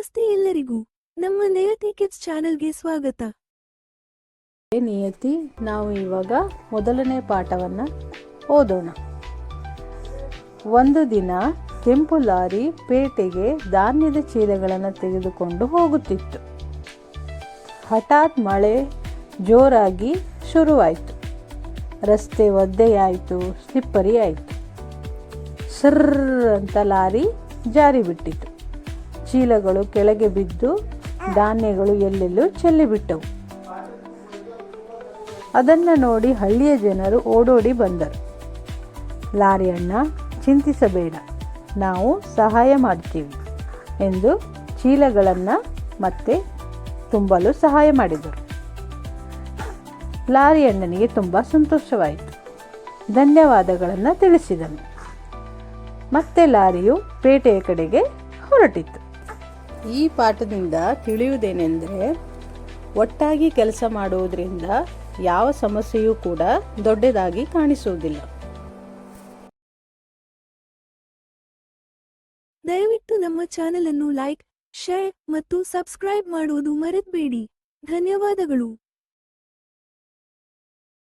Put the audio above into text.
ನಮಸ್ತೆ ಎಲ್ಲರಿಗೂ. ನಮ್ಮ ನಿಯತಿ ಕಿಡ್ಸ್ ಚಾನೆಲ್ಗೆ ಸ್ವಾಗತ. ನಿಯತಿ, ನಾವು ಇವಾಗ ಮೊದಲನೇ ಪಾಠವನ್ನು ಓದೋಣ. ಒಂದು ದಿನ ಕೆಂಪು ಲಾರಿ ಪೇಟೆಗೆ ಧಾನ್ಯದ ಚೀಲಗಳನ್ನು ತೆಗೆದುಕೊಂಡು ಹೋಗುತ್ತಿತ್ತು. ಹಠಾತ್ ಮಳೆ ಜೋರಾಗಿ ಶುರುವಾಯಿತು. ರಸ್ತೆ ಒದ್ದೆಯಾಯಿತು, ಸ್ಲಿಪ್ಪರಿ ಆಯಿತು. ಸರ್ ಅಂತ ಲಾರಿ ಜಾರಿ ಬಿಟ್ಟಿತು ಚೀಲಗಳು ಕೆಳಗೆ ಬಿದ್ದು ಧಾನ್ಯಗಳು ಎಲ್ಲೆಲ್ಲೂ ಚೆಲ್ಲಿಬಿಟ್ಟವು ಅದನ್ನು ನೋಡಿ ಹಳ್ಳಿಯ ಜನರು ಓಡೋಡಿ ಬಂದರು. ಲಾರಿಯಣ್ಣ ಚಿಂತಿಸಬೇಡ. ನಾವು ಸಹಾಯ ಮಾಡ್ತೀವಿ ಎಂದು ಚೀಲಗಳನ್ನು ಮತ್ತೆ ತುಂಬಲು ಸಹಾಯ ಮಾಡಿದರು. ಲಾರಿ ಅಣ್ಣನಿಗೆ ತುಂಬ ಸಂತೋಷವಾಯಿತು. ಧನ್ಯವಾದಗಳನ್ನು ತಿಳಿಸಿದನು. ಮತ್ತೆ ಲಾರಿಯು ಪೇಟೆಯ ಕಡೆಗೆ ಹೊರಟಿತು. ಈ ಪಾಠದಿಂದ ತಿಳಿಯುವುದೇನೆಂದರೆ ಒಟ್ಟಾಗಿ ಕೆಲಸ ಮಾಡುವುದರಿಂದ ಯಾವ ಸಮಸ್ಯೆಯೂ ಕೂಡ ದೊಡ್ಡದಾಗಿ ಕಾಣಿಸುವುದಿಲ್ಲ. ದಯವಿಟ್ಟು ನಮ್ಮ ಚಾನೆಲ್ ಅನ್ನು ಲೈಕ್, ಶೇರ್ ಮತ್ತು ಸಬ್ಸ್ಕ್ರೈಬ್ ಮಾಡುವುದು ಮರೆತಬೇಡಿ. ಧನ್ಯವಾದಗಳು.